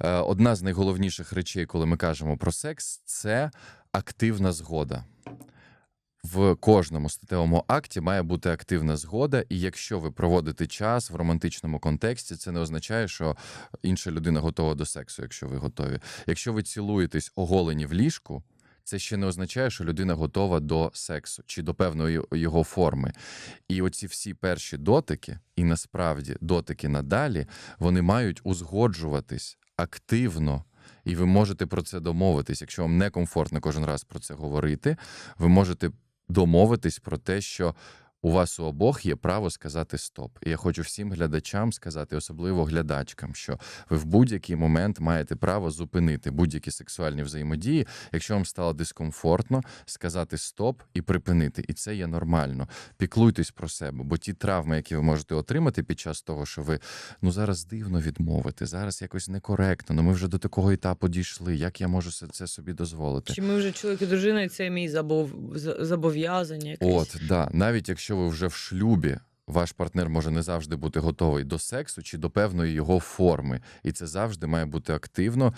Е, Одна з найголовніших речей, коли ми кажемо про секс, це активна згода. В кожному статевому акті має бути активна згода, і якщо ви проводите час в романтичному контексті, це не означає, що інша людина готова до сексу, якщо ви готові. Якщо ви цілуєтесь оголені в ліжку, це ще не означає, що людина готова до сексу чи до певної його форми. І оці всі перші дотики, і насправді дотики надалі, вони мають узгоджуватись активно. І ви можете про це домовитись. Якщо вам некомфортно кожен раз про це говорити, ви можете домовитись про те, що у вас у обох є право сказати стоп. І я хочу всім глядачам сказати, особливо глядачкам, що ви в будь-який момент маєте право зупинити будь-які сексуальні взаємодії, якщо вам стало дискомфортно, сказати стоп і припинити. І це є нормально. Піклуйтесь про себе, бо ті травми, які ви можете отримати під час того, що ви ну зараз дивно відмовити, зараз якось некоректно. Ну ми вже до такого етапу дійшли. Як я можу це- собі дозволити? Чи ми вже чоловік і дружина, і це мій забов... з- зобов'язання якесь? От, да. Навіть якщо ви вже в шлюбі, ваш партнер може не завжди бути готовий до сексу чи до певної його форми. І це завжди має бути активно